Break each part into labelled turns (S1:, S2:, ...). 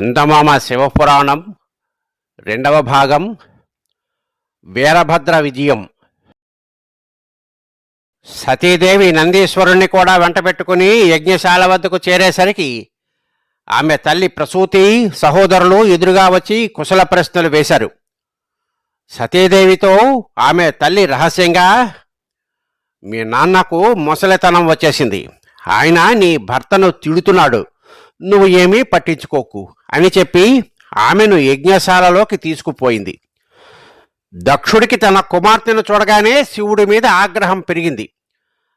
S1: చందమామ శివపురాణం రెండవ భాగం వీరభద్ర విజయం. సతీదేవి నందీశ్వరుణ్ణి కూడా వెంటబెట్టుకుని యజ్ఞశాల వద్దకు చేరేసరికి ఆమె తల్లి ప్రసూతి సహోదరులు ఎదురుగా వచ్చి కుశల ప్రశ్నలు వేశారు. సతీదేవితో ఆమె తల్లి రహస్యంగా మీ నాన్నకు ముసలితనం వచ్చేసింది. ఆయన నీ భర్తను తిడుతున్నాడు. నువ్వు ఏమీ పట్టించుకోకు అని చెప్పి ఆమెను యజ్ఞశాలలోకి తీసుకుపోయింది. దక్షుడికి తన కుమార్తెను చూడగానే శివుడి మీద ఆగ్రహం పెరిగింది.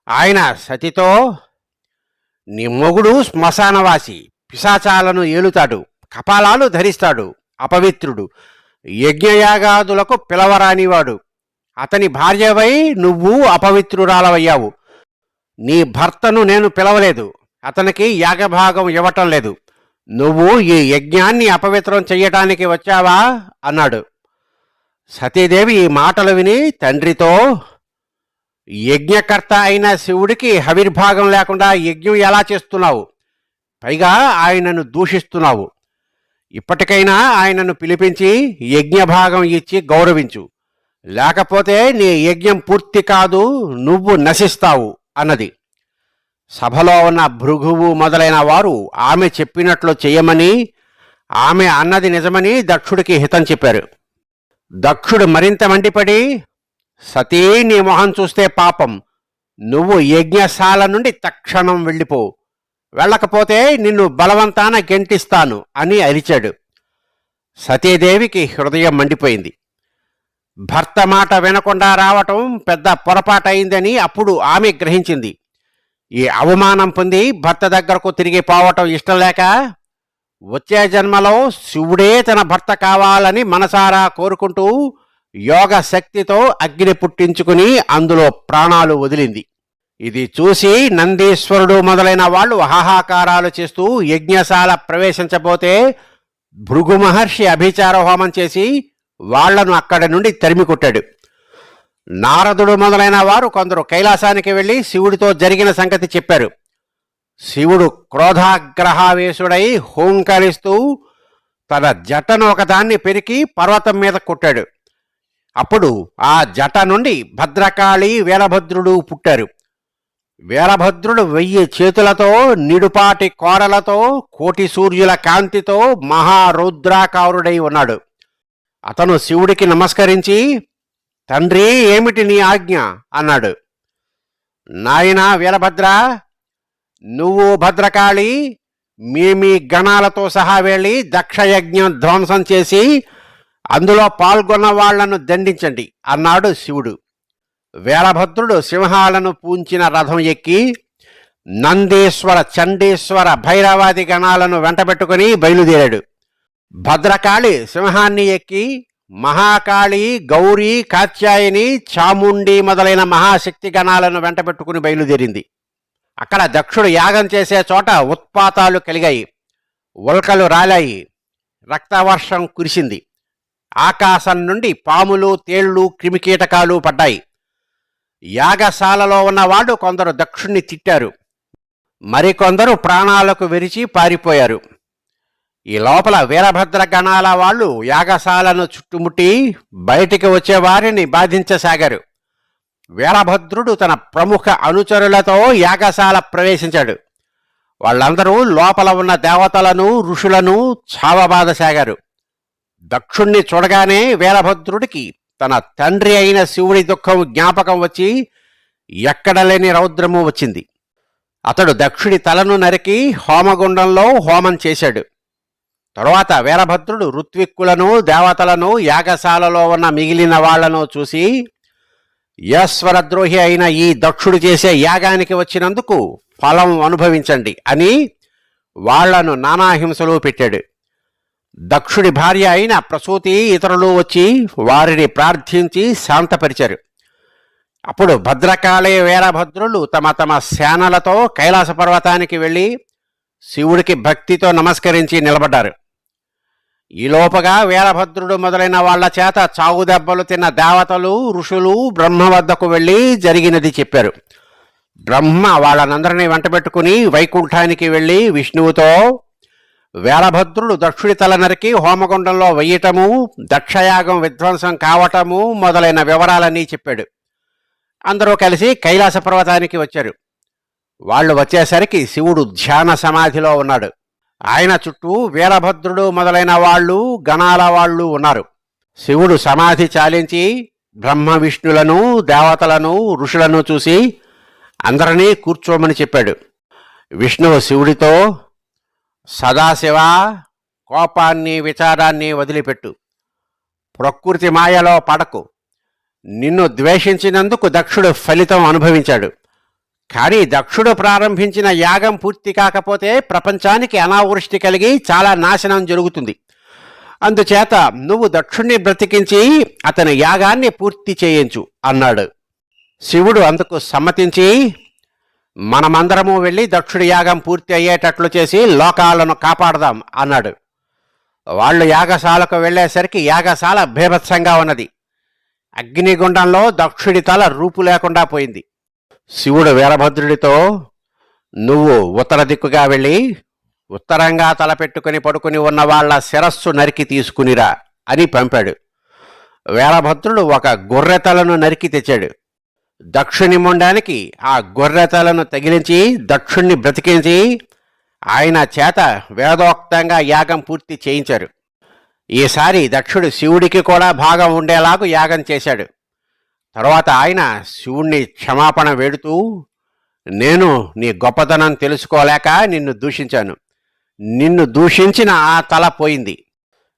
S1: ఆయన సతితో నీ మొగుడు శ్మశానవాసి పిశాచాలను ఏలుతాడు కపాలాలు ధరిస్తాడు అపవిత్రుడు యజ్ఞయాగాదులకు పిలవరానివాడు. అతని భార్యవై నువ్వు అపవిత్రురాలవయ్యావు. నీ భర్తను నేను పిలవలేదు. అతనికి యాగభాగం ఇవ్వటం లేదు. నువ్వు ఈ యజ్ఞాన్ని అపవిత్రం చెయ్యటానికి వచ్చావా? అన్నాడు. సతీదేవి ఈ మాటలు విని తండ్రితో యజ్ఞకర్త అయిన శివుడికి హవిర్భాగం లేకుండా యజ్ఞం ఎలా చేస్తున్నావు? పైగా ఆయనను దూషిస్తున్నావు. ఇప్పటికైనా ఆయనను పిలిపించి యజ్ఞభాగం ఇచ్చి గౌరవించు. లేకపోతే నీ యజ్ఞం పూర్తి కాదు నువ్వు నశిస్తావు అన్నది. సభలో ఉన్న భృగువు మొదలైన వారు ఆమె చెప్పినట్లు చెయ్యమని ఆమె అన్నది నిజమని దక్షుడికి హితం చెప్పారు. దక్షుడు మరింత మండిపడి సతీ నీ మొహం చూస్తే పాపం నువ్వు యజ్ఞశాల నుండి తక్షణం వెళ్ళిపో వెళ్ళకపోతే నిన్ను బలవంతాన గెంటిస్తాను అని అరిచాడు. సతీదేవికి హృదయం మండిపోయింది. భర్త మాట వినకుండా రావటం పెద్ద పొరపాటయిందని అప్పుడు ఆమె గ్రహించింది. ఈ అవమానం పొంది భర్త దగ్గరకు తిరిగి పోవటం ఇష్టం లేక వచ్చే జన్మలో శివుడే తన భర్త కావాలని మనసారా కోరుకుంటూ యోగ శక్తితో అగ్ని పుట్టించుకుని అందులో ప్రాణాలు వదిలింది. ఇది చూసి నందీశ్వరుడు మొదలైన వాళ్ళు హాహాకారాలు చేస్తూ యజ్ఞశాల ప్రవేశించబోతే భృగు మహర్షి అభిచార హోమం చేసి వాళ్ళను అక్కడి నుండి తరిమి కొట్టాడు నారదుడు మొదలైన వారు కొందరు కైలాసానికి వెళ్ళి శివుడితో జరిగిన సంగతి చెప్పారు. శివుడు క్రోధాగ్రహావేశుడై హోంకరిస్తూ తన జటను ఒకదాన్ని పెరికి పర్వతం మీద కొట్టాడు. అప్పుడు ఆ జట నుండి భద్రకాళి వీరభద్రుడు పుట్టారు. వీరభద్రుడు వెయ్యి చేతులతో నిడుపాటి కోరలతో కోటి సూర్యుల కాంతితో మహారుద్రాకారుడై ఉన్నాడు. అతను శివుడికి నమస్కరించి తండ్రి ఏమిటి నీ ఆజ్ఞ? అన్నాడు. నాయనా వీరభద్ర నువ్వు భద్రకాళి మీ మీ గణాలతో సహా వెళ్ళి దక్షయజ్ఞం ధ్వంసం చేసి అందులో పాల్గొన్న వాళ్ళను దండించండి అన్నాడు శివుడు. వీరభద్రుడు సింహాలను పూంచిన రథం ఎక్కి నందీశ్వర చండీశ్వర భైరవాది గణాలను వెంటబెట్టుకుని బయలుదేరాడు. భద్రకాళి సింహాన్ని ఎక్కి మహాకాళి గౌరీ కాత్యాయని చాముండి మొదలైన మహాశక్తి గణాలను వెంటబెట్టుకుని బయలుదేరింది. అక్కడ దక్షుడు యాగం చేసే చోట ఉత్పాతాలు కలిగాయి. ఉల్కలు రాలాయి. రక్తవర్షం కురిసింది. ఆకాశం నుండి పాములు తేళ్ళు క్రిమికీటకాలు పడ్డాయి. యాగశాలలో ఉన్నవాడు కొందరు దక్షుణ్ణి తిట్టారు. మరికొందరు ప్రాణాలకు విరిచి పారిపోయారు. ఈ లోపల వీరభద్ర గణాల వాళ్ళు యాగశాలను చుట్టుముట్టి బయటికి వచ్చే వారిని బాధించసాగారు. వీరభద్రుడు తన ప్రముఖ అనుచరులతో యాగశాల ప్రవేశించాడు. వాళ్ళందరూ లోపల ఉన్న దేవతలను ఋషులను చావబాధసాగారు దక్షుణ్ణి చూడగానే వీరభద్రుడికి తన తండ్రి అయిన శివుడి దుఃఖం జ్ఞాపకం వచ్చి ఎక్కడలేని రౌద్రము వచ్చింది. అతడు దక్షుడి తలను నరికి హోమగుండంలో హోమం చేశాడు. తరువాత వీరభద్రుడు ఋత్విక్కులను దేవతలను యాగశాలలో ఉన్న మిగిలిన వాళ్ళను చూసి ఈశ్వరద్రోహి అయిన ఈ దక్షుడు చేసే యాగానికి వచ్చినందుకు ఫలం అనుభవించండి అని వాళ్ళను నానాహింసలు పెట్టాడు. దక్షుడి భార్య అయిన ప్రసూతి ఇతరులు వచ్చి వారిని ప్రార్థించి శాంతపరిచారు. అప్పుడు భద్రకాళి వీరభద్రులు తమ తమ సేనలతో కైలాస పర్వతానికి వెళ్ళి శివుడికి భక్తితో నమస్కరించి నిలబడ్డారు. ఈలోపగా వీరభద్రుడు మొదలైన వాళ్ళ చేత చావు దెబ్బలు తిన్న దేవతలు ఋషులు బ్రహ్మ వద్దకు వెళ్ళి జరిగినది చెప్పారు. బ్రహ్మ వాళ్ళనందరినీ వెంటబెట్టుకుని వైకుంఠానికి వెళ్ళి విష్ణువుతో వీరభద్రుడు దక్షుడి తల నరికి హోమగుండంలో వెయ్యటము దక్షయాగం విధ్వంసం కావటము మొదలైన వివరాలన్నీ చెప్పాడు. అందరూ కలిసి కైలాస పర్వతానికి వచ్చారు. వాళ్ళు వచ్చేసరికి శివుడు ధ్యాన సమాధిలో ఉన్నాడు. ఆయన చుట్టూ వీరభద్రుడు మొదలైన వాళ్ళు గణాల వాళ్ళు ఉన్నారు. శివుడు సమాధి చాలించి బ్రహ్మ విష్ణులను దేవతలను ఋషులను చూసి అందరినీ కూర్చోమని చెప్పాడు. విష్ణువు శివుడితో సదాశివ కోపాన్ని విచారాన్ని వదిలిపెట్టు. ప్రకృతి మాయలో పడకు. నిన్ను ద్వేషించినందుకు దక్షుడు ఫలితం అనుభవించాడు. కానీ దక్షుడు ప్రారంభించిన యాగం పూర్తి కాకపోతే ప్రపంచానికి అనావృష్టి కలిగి చాలా నాశనం జరుగుతుంది. అందుచేత నువ్వు దక్షుణ్ణి బ్రతికించి అతని యాగాన్ని పూర్తి చేయించు అన్నాడు. శివుడు అందుకు సమ్మతించి మనమందరము వెళ్ళి దక్షుడి యాగం పూర్తి అయ్యేటట్లు చేసి లోకాలను కాపాడదాం అన్నాడు. వాళ్ళు యాగశాలకు వెళ్ళేసరికి యాగశాల భీభత్సంగా ఉన్నది. అగ్నిగుండంలో దక్షుడి తల రూపు లేకుండా పోయింది. శివుడు వీరభద్రుడితో నువ్వు ఉత్తర దిక్కుగా వెళ్ళి ఉత్తరంగా తలపెట్టుకుని పడుకుని ఉన్న వాళ్ళ శిరస్సు నరికి తీసుకునిరా అని పంపాడు. వీరభద్రుడు ఒక గొర్రెతలను నరికి తెచ్చాడు. దక్షుని మొండానికి ఆ గొర్రెతలను తగిలించి దక్షుణ్ణి బ్రతికించి ఆయన చేత వేదోక్తంగా యాగం పూర్తి చేయించారు. ఈసారి దక్షుడు శివుడికి కూడా భాగం ఉండేలాగు యాగం చేశాడు. తర్వాత ఆయన శివుణ్ణి క్షమాపణ వేడుతూ నేను నీ గొప్పతనం తెలుసుకోలేక నిన్ను దూషించాను. నిన్ను దూషించిన ఆ తల పోయింది.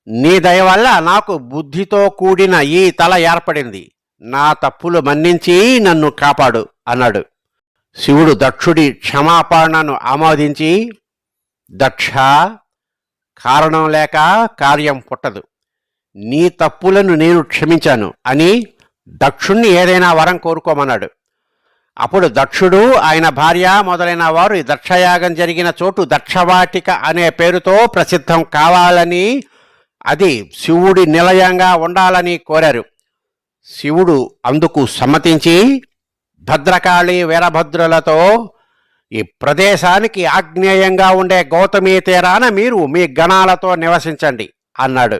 S1: నీ దయ వల్ల నాకు బుద్ధితో కూడిన ఈ తల ఏర్పడింది. నా తప్పులు మన్నించి నన్ను కాపాడు అన్నాడు. శివుడు దక్షుడి క్షమాపణను ఆమోదించి దక్ష కారణం లేక కార్యం పుట్టదు. నీ తప్పులను నేను క్షమించాను అని దక్షుణ్ణి ఏదైనా వరం కోరుకోమన్నాడు. అప్పుడు దక్షుడు ఆయన భార్య మొదలైన వారు ఈ దక్షయాగం జరిగిన చోటు దక్షవాటిక అనే పేరుతో ప్రసిద్ధం కావాలని అది శివుడి నిలయంగా ఉండాలని కోరారు. శివుడు అందుకు సమ్మతించి భద్రకాళి వీరభద్రులతో ఈ ప్రదేశానికి ఆగ్నేయంగా ఉండే గౌతమీ తీరాన మీరు మీ గణాలతో నివసించండి అన్నాడు.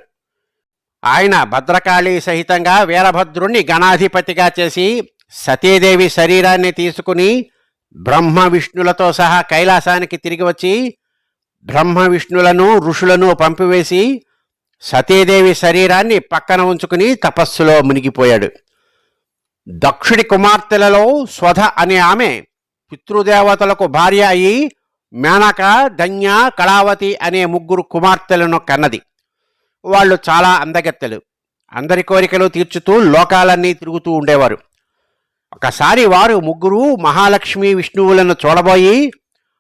S1: ఆయన భద్రకాళి సహితంగా వీరభద్రుణ్ణి గణాధిపతిగా చేసి సతీదేవి శరీరాన్ని తీసుకుని బ్రహ్మ విష్ణులతో సహా కైలాసానికి తిరిగి వచ్చి బ్రహ్మ విష్ణులను ఋషులను పంపివేసి సతీదేవి శరీరాన్ని పక్కన ఉంచుకుని తపస్సులో మునిగిపోయాడు. దక్షుడి కుమార్తెలలో స్వధ అనే ఆమె పితృదేవతలకు భార్య అయి మేనక ధన్య కళావతి అనే ముగ్గురు కుమార్తెలను కన్నది. వాళ్ళు చాలా అందగత్తెలు. అందరి కోరికలు తీర్చుతూ లోకాలన్నీ తిరుగుతూ ఉండేవారు. ఒకసారి వారు ముగ్గురు మహాలక్ష్మి విష్ణువులను చూడబోయి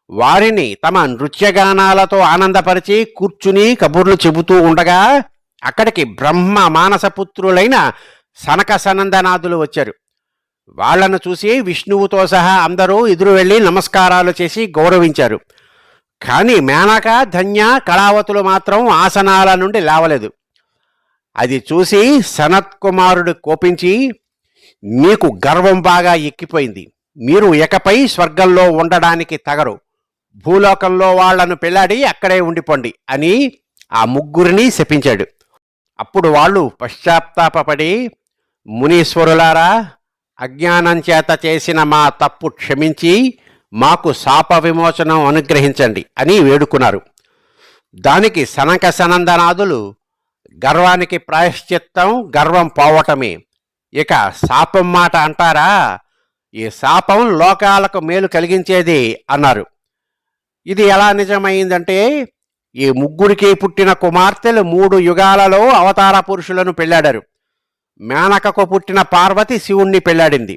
S1: వారిని తమ నృత్యగానాలతో ఆనందపరిచి కూర్చుని కబుర్లు చెబుతూ ఉండగా అక్కడికి బ్రహ్మ మానసపుత్రులైన సనక సనందనాథులు వచ్చారు. వాళ్ళను చూసి విష్ణువుతో సహా అందరూ ఎదురు వెళ్ళి నమస్కారాలు చేసి గౌరవించారు. కానీ మేనక ధన్య కళావతులు మాత్రం ఆసనాల నుండి లేవలేదు. అది చూసి సనత్కుమారుడు కోపించి మీకు గర్వం బాగా ఎక్కిపోయింది. మీరు ఇకపై స్వర్గంలో ఉండడానికి తగరు. భూలోకంలో వాళ్ళను పెళ్ళాడి అక్కడే ఉండిపోండి అని ఆ ముగ్గురిని శపించాడు. అప్పుడు వాళ్ళు పశ్చాత్తాపపడి మునీశ్వరులారా అజ్ఞానం చేత చేసిన మా తప్పు క్షమించి మాకు శాప విమోచనం అనుగ్రహించండి అని వేడుకున్నారు. దానికి సనక సనందనాదులు గర్వానికి ప్రాయశ్చిత్తం గర్వం పోవటమే. ఇక శాపం మాట అంటారా? ఈ శాపం లోకాలకు మేలు కలిగించేది అన్నారు. ఇది ఎలా నిజమైందంటే ఈ ముగ్గురికి పుట్టిన కుమార్తెలు మూడు యుగాలలో అవతార పురుషులను పెళ్ళాడారు మేనకకు పుట్టిన పార్వతి శివుణ్ణి పెళ్ళాడింది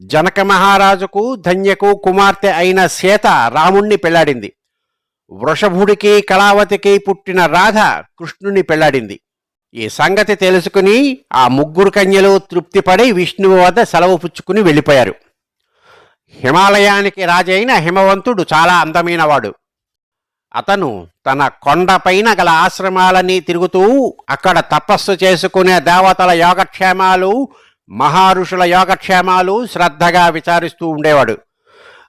S1: జనక మహారాజుకు ధన్యకు కుమార్తె అయిన సీత రాముణ్ణి పెళ్ళాడింది వృషభుడికి కళావతికి పుట్టిన రాధ కృష్ణుని పెళ్ళాడింది ఈ సంగతి తెలుసుకుని ఆ ముగ్గురు కన్యలు తృప్తిపడి విష్ణువు వద్ద సెలవు పుచ్చుకుని వెళ్ళిపోయారు. హిమాలయానికి రాజైన హిమవంతుడు చాలా అందమైనవాడు. అతను తన కొండపైన గల ఆశ్రమాలని తిరుగుతూ అక్కడ తపస్సు చేసుకునే దేవతల యోగక్షేమాలు మహారుషుల యోగక్షేమాలు శ్రద్ధగా విచారిస్తూ ఉండేవాడు.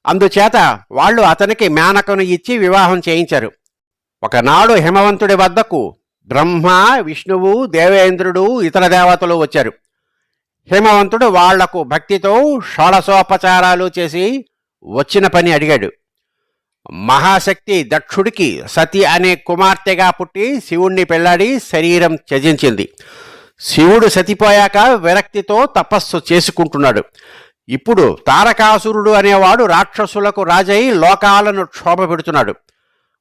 S1: అందుచేత వాళ్ళు అతనికి మేనకను ఇచ్చి వివాహం చేయించారు. ఒకనాడు హిమవంతుడి వద్దకు బ్రహ్మ విష్ణువు దేవేంద్రుడు ఇతర దేవతలు వచ్చారు. హిమవంతుడు వాళ్ళకు భక్తితో షోడశోపచారాలు చేసి వచ్చిన పని అడిగాడు. మహాశక్తి దక్షుడికి సతి అనే కుమార్తెగా పుట్టి శివుణ్ణి పెళ్ళాడి శరీరం త్యజించింది. శివుడు సతిపోయాక విరక్తితో తపస్సు చేసుకుంటున్నాడు. ఇప్పుడు తారకాసురుడు అనేవాడు రాక్షసులకు రాజై లోకాలను క్షోభ పెడుతున్నాడు.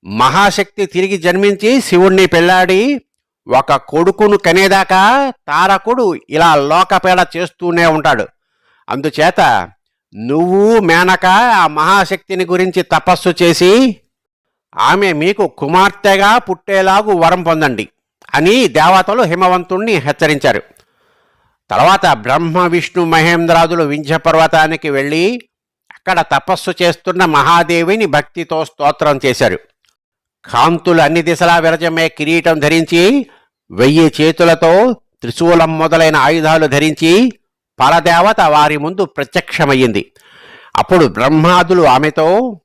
S1: మహాశక్తి తిరిగి జన్మించి శివుణ్ణి పెళ్ళాడి ఒక కొడుకును కనేదాకా తారకుడు ఇలా లోకపేడ చేస్తూనే ఉంటాడు. అందుచేత నువ్వు మేనక ఆ మహాశక్తిని గురించి తపస్సు చేసి ఆమె మీకు కుమార్తెగా పుట్టేలాగు వరం పొందండి. అని దేవతలు హిమవంతుణ్ణి హెచ్చరించారు. తర్వాత బ్రహ్మ విష్ణు మహేంద్రాదులు వింధ్యపర్వతానికి వెళ్ళి అక్కడ తపస్సు చేస్తున్న మహాదేవిని భక్తితో స్తోత్రం చేశారు. కాంతులు అన్ని దిశలా విరజమే కిరీటం ధరించి వెయ్యి చేతులతో త్రిశూలం మొదలైన ఆయుధాలు ధరించి పరదేవత వారి ముందు ప్రత్యక్షమయ్యింది. అప్పుడు బ్రహ్మాదులు ఆమెతో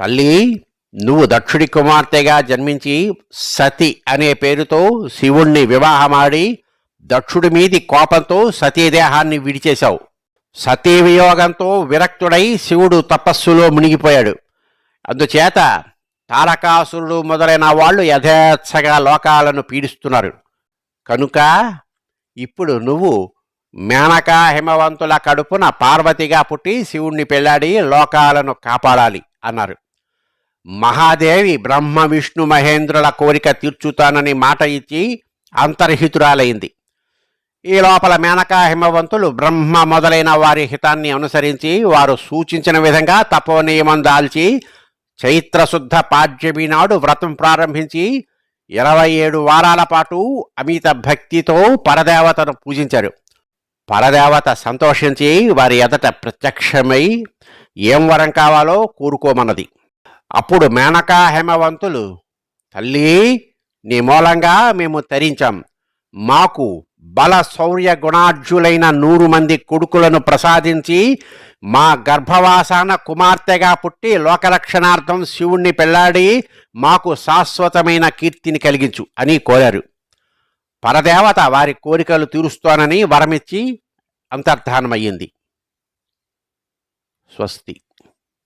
S1: తల్లి నువ్వు దక్షుడి కుమార్తెగా జన్మించి సతి అనే పేరుతో శివుణ్ణి వివాహమాడి దక్షుడి మీది కోపంతో సతీదేహాన్ని విడిచేశావు. సతీ వియోగంతో విరక్తుడై శివుడు తపస్సులో మునిగిపోయాడు. అందుచేత తారకాసురుడు మొదలైన వాళ్ళు యథేచ్ఛగా లోకాలను పీడిస్తున్నారు. కనుక ఇప్పుడు నువ్వు మేనకా హిమవంతుల కడుపున పార్వతిగా పుట్టి శివుణ్ణి పెళ్ళాడి లోకాలను కాపాడాలి అన్నారు. మహాదేవి బ్రహ్మ విష్ణు మహేంద్రుల కోరిక తీర్చుతానని మాట ఇచ్చి అంతర్హితురాలైంది. ఈ లోపల మేనకా హిమవంతులు బ్రహ్మ మొదలైన వారి హితాన్ని అనుసరించి వారు సూచించిన విధంగా తపోనియమం దాల్చి చైత్రశుద్ధ పాడ్యమి నాడు వ్రతం ప్రారంభించి ఇరవై ఏడు వారాల పాటు అమిత భక్తితో పరదేవతను పూజించారు. పరదేవత సంతోషించి వారి ఎదట ప్రత్యక్షమై ఏం వరం కావాలో కూరుకోమన్నది. అప్పుడు మేనకా హేమవంతులు తల్లి నీ మూలంగా మేము తరించాం. మాకు బల శౌర్య గుణార్జులైన నూరు మంది కొడుకులను ప్రసాదించి మా గర్భవాసాన కుమార్తెగా పుట్టి లోకరక్షణార్థం శివుణ్ణి పెళ్ళాడి మాకు శాశ్వతమైన కీర్తిని కలిగించు అని కోరారు. పరదేవత వారి కోరికలు తీరుస్తానని వరమిచ్చి అంతర్ధానమయ్యింది. స్వస్తి.